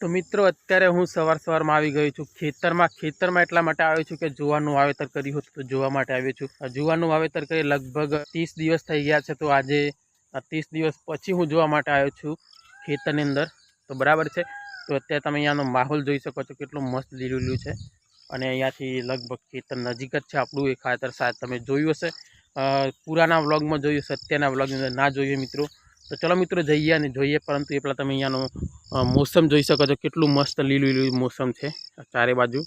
તો મિત્રો, અત્યારે હું સવાર સવારમાં આવી ગયો છું. ખેતરમાં ખેતરમાં એટલા માટે આવ્યો છું કે જુવારનું વાવેતર કર્યું હતું તો જોવા માટે આવ્યો છું. જુવારનું વાવેતર કરી લગભગ ત્રીસ દિવસ થઈ ગયા છે તો આજે ત્રીસ દિવસ પછી હું જોવા માટે આવ્યો છું ખેતરની અંદર. તો બરાબર છે? તો અત્યારે તમે અહીંયાનો માહોલ જોઈ શકો છો, કેટલું મસ્ત લીલું છે. અને અહીંયાથી લગભગ ખેતર નજીક જ છે આપણું એ ખાતર. સાહેબ તમે જોયું હશે. પુરાના વ્લોગમાં જોયું હશે, અત્યારના વ્લોગની અંદર ના જોઈએ મિત્રો. તો ચલો મિત્રો જઈએ અને જોઈએ, પરંતુ એ પહેલાં તમે અહીંયાનો મોસમ જોઈ શકો છો. કેટલું મસ્ત લીલું લીલું મોસમ છે ચારે બાજુ.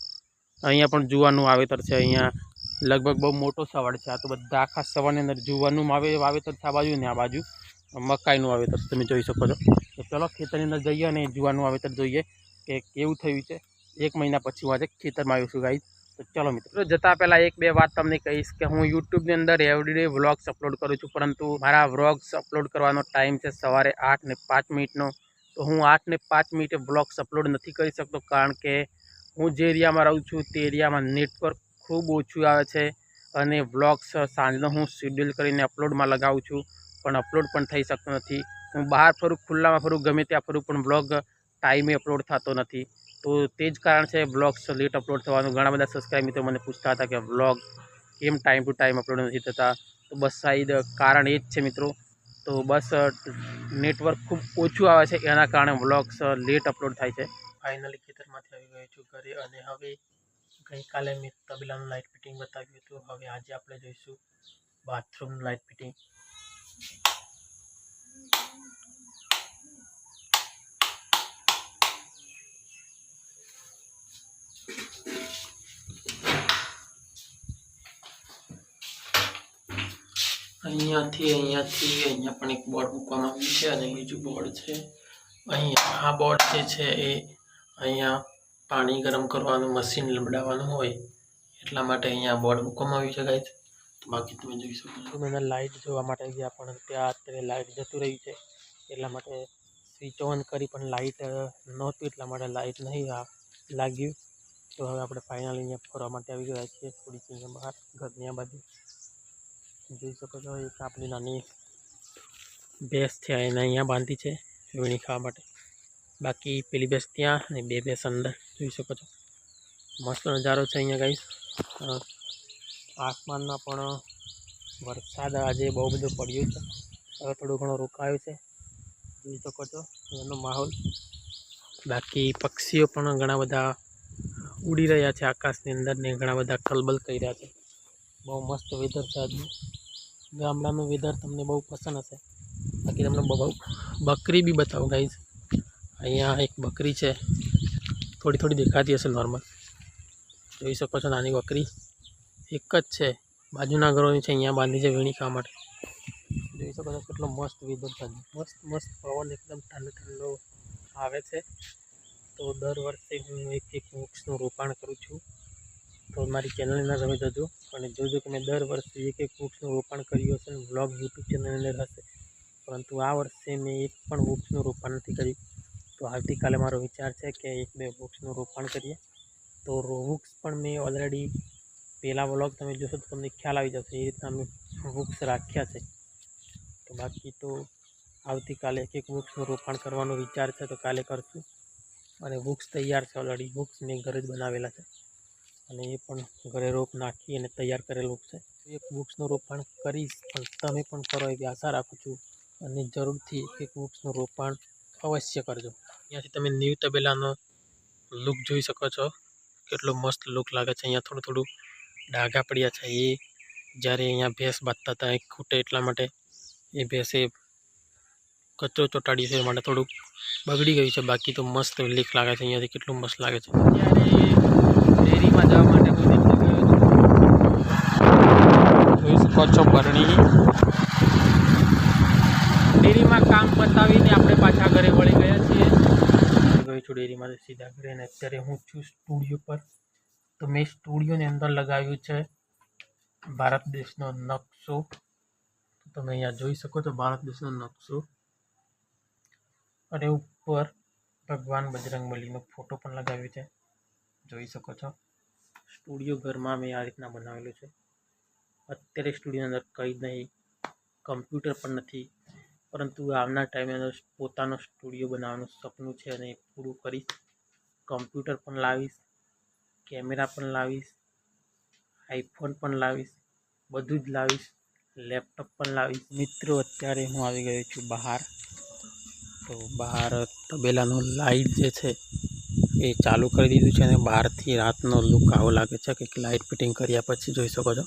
અહીંયા પણ જુવાનું વાવેતર છે. અહીંયા લગભગ બહુ મોટો સવાડ છે. આ તો બધા આખા સવારની અંદર જુવાનું વાવે, વાવેતર છે આ બાજુ ને આ બાજુ. મકાઈનું વાવેતર તમે જોઈ શકો છો. તો ચલો ખેતરની અંદર જઈએ અને જુવાનું વાવેતર જોઈએ કે કેવું થયું છે. એક મહિના પછી આજે ખેતરમાં આવીશું ગાઈ તો ચલો મિત્રો. જતાં પહેલાં એક બે વાત તમને કહીશ કે હું યુટ્યુબની અંદર એવરીડે વ્લોગ્સ અપલોડ કરું છું, પરંતુ મારા વ્લોગ્સ અપલોડ કરવાનો ટાઈમ છે સવારે આઠ ને પાંચ મિનિટનો. તો હું આઠ ને પાંચ મિનિટે વ્લોગ્સ અપલોડ નથી કરી શકતો, કારણ કે હું જે એરિયામાં રહું છું તે એરિયામાં નેટવર્ક ખૂબ ઓછું આવે છે અને વ્લોગ્સ સાંજનો હું શેડ્યુલ કરીને અપલોડમાં લગાવું છું, પણ અપલોડ પણ થઈ શકતો નથી. હું બહાર ફરું, ખુલ્લામાં ફરું, ગમે ત્યાં ફરું, પણ વ્લોગ ટાઈમે અપલોડ થતો નથી. તો તે જ કારણ છે બ્લોગ્સ લેટ અપલોડ થવાનું. ઘણા બધા સબસ્ક્રાઈબ મિત્રો મને પૂછતા હતા કે વ્લોગ કેમ ટાઈમ ટુ ટાઈમ અપલોડ નથી થતા? તો બસ સાઈડ કારણ એ જ છે મિત્રો. તો બસ નેટવર્ક ખૂબ ઓછું આવે છે, એના કારણે વ્લોગ્સ લેટ અપલોડ થાય છે. ફાઇનલી ખેતરમાંથી આવી ગયો છું ઘરે અને હવે ગઈકાલે મેં તબેલાનું લાઇટ ફિટિંગ બતાવ્યું હતું. હવે આજે આપણે જોઈશું બાથરૂમનું લાઇટ ફિટિંગ અહીંયાથી અહીંયાથી અહીંયા પણ એક બોર્ડ મૂકવામાં આવ્યું છે અને બીજું બોર્ડ છે. અહીંયા આ બોર્ડ જે છે એ અહીંયા પાણી ગરમ કરવાનું, મશીન લબડાવવાનું હોય એટલા માટે અહીંયા બોર્ડ મૂકવામાં આવ્યું છે ગાઈઝ બાકી તમે જોઈ શકો છો. મેં લાઇટ જોવા માટે ગયા પણ ત્યાં અત્યારે લાઇટ જતું રહ્યું છે, એટલા માટે સ્વિચ ઓન કરી પણ લાઇટ નહોતું એટલા માટે લાઇટ નહીં લાગ્યું. તો હવે આપણે ફાઇનલી અહીંયા ફરવા માટે આવી ગયા છીએ, થોડીક અહીંયા બહાર, ઘરની આ બાજુ. જોઈ શકો છો, એક આપણી નાની ભેંસ છે, એને અહીંયા બાંધી છે વીણી ખાવા માટે. બાકી પેલી ભેંસ ત્યાં અને બે ભેંસ અંદર, જોઈ શકો છો. મસ્ત નજારો છે અહીંયા ગાઈસ આસમાનમાં પણ વરસાદ આજે બહુ બધો પડ્યો છે. હવે થોડું ઘણું રોકાયો છે. જોઈ શકો છો, એનો માહોલ. બાકી પક્ષીઓ પણ ઘણા બધા ઉડી રહ્યા છે આકાશની અંદર ને ઘણા બધા કલબલ કરી રહ્યા છે. બહુ મસ્ત વેધર છે આજનું. ગામડાનું વેધર તમને બહુ પસંદ હશે. બાકી તમને બહુ બકરી બી બતાવો ગાઈઝ અહીંયા એક બકરી છે. થોડી થોડી દેખાતી હશે નોર્મલ જોઈ શકો છો નાની બકરી. એક જ છે. બાજુના ઘરોની છે, અહીંયા બાંધી છે વીણી ખાવા માટે. જોઈ શકો છો કેટલો મસ્ત વેધર છે. મસ્ત મસ્ત પવન એકદમ ઠંડો ઠંડો આવે છે. તો દર વર્ષે હું એક એક વૃક્ષનું રોપાણ કરું છું. તો મારી ચેનલની અંદર તમે જજો. અને જોજો કે મેં દર વર્ષે એક એક વૃક્ષનું રોપાણ કર્યું હશે અને વ્લોગ યુટ્યુબ ચેનલની અંદર હશે. પરંતુ આ વર્ષે મેં એક પણ વૃક્ષનું રોપાણ નથી કર્યું. તો આવતીકાલે મારો વિચાર છે કે એક બે વૃક્ષનું રોપાણ કરીએ. તો વૃક્ષ પણ મેં ઓલરેડી પહેલાં વ્લોગ તમે જોશો તો તમને ખ્યાલ આવી જશે. એ રીતના અમે વૃક્ષ રાખ્યા છે. તો બાકી તો આવતીકાલે એક એક વૃક્ષનું રોપાણ કરવાનો વિચાર છે તો કાલે કરશું. અને વૃક્ષ તૈયાર છે ઓલરેડી વૃક્ષ મેં ઘરે જ બનાવેલા છે. અને એ પણ ઘરે રોપ નાખી અને તૈયાર કરેલું છે. એક વૃક્ષનું રોપાણ કરીશ, પણ તમે પણ કરો એવી આશા રાખું છું. અને જરૂરથી એક વૃક્ષનું રોપાણ અવશ્ય કરજો. અહીંયાથી તમે ન્યૂ તબેલાનો લુક જોઈ શકો છો. કેટલો મસ્ત લુક લાગે છે. અહીંયા થોડું થોડું ડાઘા પડ્યા છે. એ જ્યારે અહીંયા ભેંસ બાંધતા હતા, એ ખૂટે એટલા માટે એ ભેંસે કચરો ચોંટાડ્યો છે. એ માટે થોડુંક બગડી ગયું છે. બાકી તો મસ્ત લીક લાગે છે. અહીંયાથી કેટલું મસ્ત લાગે છે. ડેરીમાં જવા માટે હું નીકળી ગયો છું જોઈ શકો છો ભરણી ડેરીમાં કામ પતાવીને આપણે પાછા ઘરે વળી ગયા છીએ. ગયો છું ડેરીમાં સીધા ઘરે અને અત્યારે હું છું સ્ટુડિયો પર. તો મેં સ્ટુડિયોની અંદર લગાવ્યું છે ભારત દેશનો નકશો. તમે અહીંયા જોઈ શકો છો ભારત દેશનો નકશો. અને ઉપર ભગવાન બજરંગબલીનો ફોટો પણ લગાવ્યો છે. જોઈ શકો છો. સ્ટુડિયો ઘરમાં મેં આ રીતના બનાવેલું છે. અત્યારે સ્ટુડિયોની અંદર કંઈ જ નહીં કમ્પ્યુટર પણ નથી. પરંતુ આવનાર ટાઈમે અંદર પોતાનો સ્ટુડિયો બનાવવાનું સપનું છે અને એ પૂરું કરીશ. કમ્પ્યુટર પણ લાવીશ કેમેરા પણ લાવીશ આઈફોન પણ લાવીશ બધું જ લાવીશ લેપટોપ પણ લાવીશ. મિત્રો અત્યારે હું આવી ગયો છું બહાર. તો બહાર તબેલાનું લાઇટ જે છે એ ચાલુ કરી દીધું છે અને બહારથી રાતનો લુક આવો લાગે છે કે લાઇટ ફિટિંગ કર્યા પછી જોઈ શકો છો.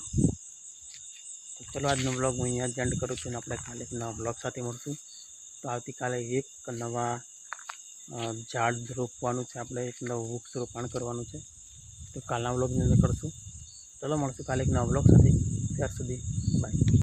તો ચલો આજનો બ્લોગ હું અહીંયા જ એન્ડ કરું છું અને આપણે કાલે એક નવા બ્લોગ સાથે મળશું. તો આવતીકાલે એક નવા ઝાડ રોપવાનું છે આપણે, એક નવું વૃક્ષ રોપાણ કરવાનું છે. તો કાલના બ્લોગની અંદર કરશું. ચલો મળશું કાલે એક નવા બ્લોગ સાથે. ત્યાર સુધી બાય